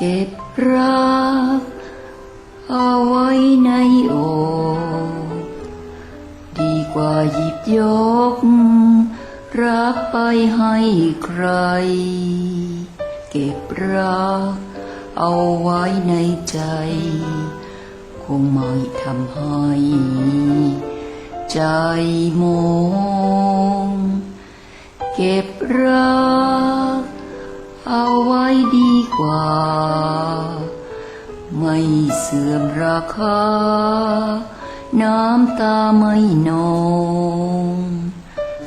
เก็บรักเอาไว้ในโอกดีกว่าหยิบยก รักไปให้ใคร เก็บรักเอาไว้ในใจ คงไม่ทำให้ ใจมอง เก็บรัก เอาไว้ดีกว่า ไม่เสื่อมราคา น้ำตาไม่นอง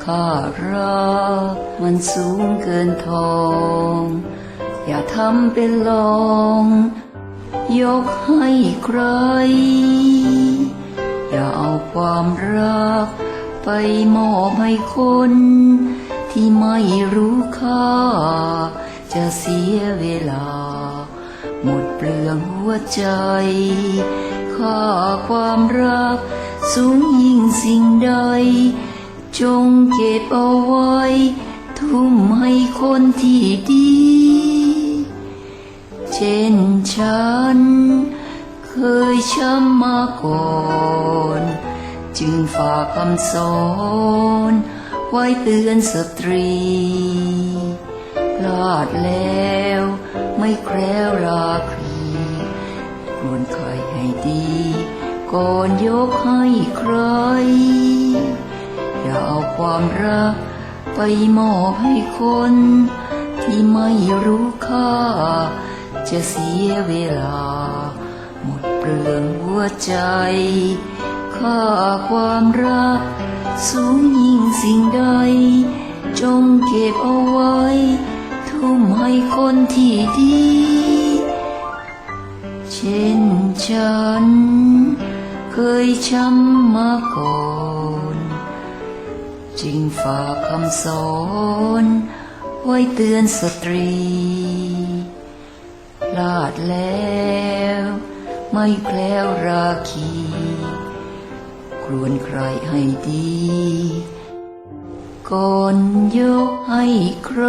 ค่ารักมันสูงเกินทอง อย่าทำเป็นลอง ยกให้ใคร อย่าเอาความรัก ไปมอบให้คน ที่ไม่รู้ค่า จะเสียเวลา หมดเปลืองหัวใจค่าความรัก สูงยิ่งสิ่งใด จงเก็บเอาไว้ ทุ่มให้คนที่ดี เช่นฉัน เคยช้ำมาก่อน จึงฝากคำสอน ไว้เตือนสตรี พลาดแล้ว ไม่แคล้วราครีควรใครให้ดีก่อนยกให้ใคร อย่าเอาความรักไปมอบให้คน ที่ไม่รู้ค่า จะเสียเวลา หมดเปลืองหัวใจ ค่าความรัก สูงยิ่งสิ่งใด จงเก็บเอาไว้ ให้คนที่ดี เช่นฉัน เคยช้ำมาก่อน จึงฝากคำสอนไว้เตือนสตรีพลาดแล้ว ไม่แคล้วราคี ควนใครให้ดี ก่อนยกให้ใคร